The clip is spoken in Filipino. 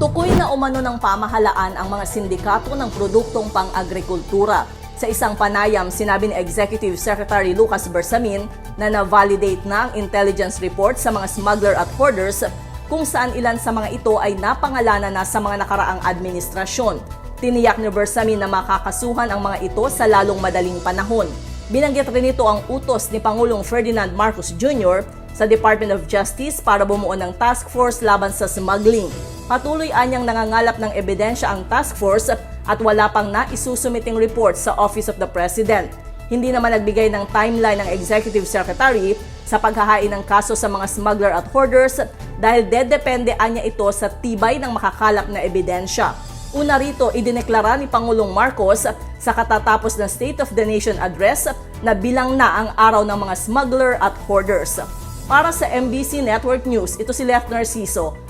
Tukoy na umano ng pamahalaan ang mga sindikato ng produktong pang-agrikultura. Sa isang panayam, sinabi ni Executive Secretary Lucas Bersamin na na-validate na ang intelligence report sa mga smuggler at hoarders kung saan ilan sa mga ito ay napangalanan na sa mga nakaraang administrasyon. Tiniyak ni Bersamin na makakasuhan ang mga ito sa lalong madaling panahon. Binanggit rin ito ang utos ni Pangulong Ferdinand Marcos Jr. sa Department of Justice para bumuo ng task force laban sa smuggling. Patuloy anyang nangangalap ng ebidensya ang task force at wala pang naisusumiting report sa Office of the President. Hindi naman nagbigay ng timeline ng Executive Secretary sa paghahain ng kaso sa mga smuggler at hoarders dahil dedepende anya ito sa tibay ng makakalap na ebidensya. Una rito, idineklara ni Pangulong Marcos sa katatapos ng State of the Nation Address na bilang na ang araw ng mga smuggler at hoarders. Para sa MBC Network News, ito si Left Narciso.